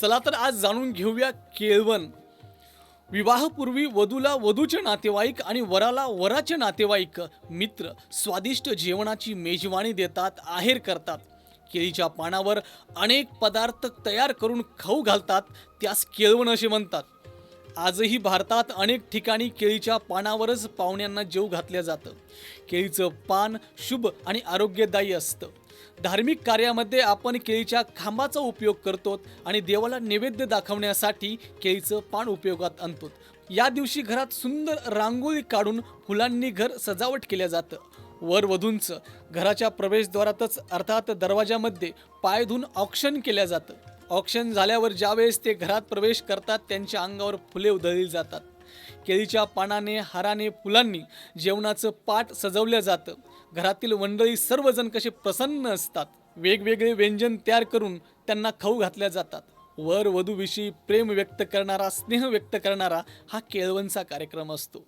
चला तर आज जाणून घेऊया केळवण विवाहपूर्वी वधूला वधूचे नातेवाईक आणि वराला वराचे नातेवाईक मित्र स्वादिष्ट जेवणाची मेजवानी देतात आहेर करतात. केळीच्या पानावर अनेक पदार्थ तयार करून खाऊ घालतात त्यास केळवण असे म्हणतात. आजही भारतात अनेक ठिकाणी केळीच्या पानावरच पाहुण्यांना जेव घातलं जातं. केळीचं पान शुभ आणि आरोग्यदायी असतं. धार्मिक कार्यामध्ये आपण केळीच्या खांबाचा उपयोग करतो आणि देवाला नैवेद्य दाखवण्यासाठी केळीचं पान उपयोगात आणतो या दिवशी घरात सुंदर रांगोळी काढून फुलांनी घर सजावट केलं जातं. वर वधूंचं घराच्या प्रवेशद्वारातच अर्थात दरवाजामध्ये पाय धुवून ऑक्शन केलं जातं. ऑक्शन झाल्यावर ज्यावेळेस ते घरात प्रवेश करतात त्यांच्या अंगावर फुले उधळली जातात. केळीच्या पानाने हाराने फुलांनी जेवणाचं पाट सजवलं जातं. घरातील मंडळी सर्वजण कसे प्रसन्न असतात. वेगवेगळे व्यंजन तयार करून त्यांना खाऊ घातल्या जातात. वर वधूविषयी प्रेम व्यक्त करणारा स्नेह व्यक्त करणारा हा केळवणचा कार्यक्रम असतो.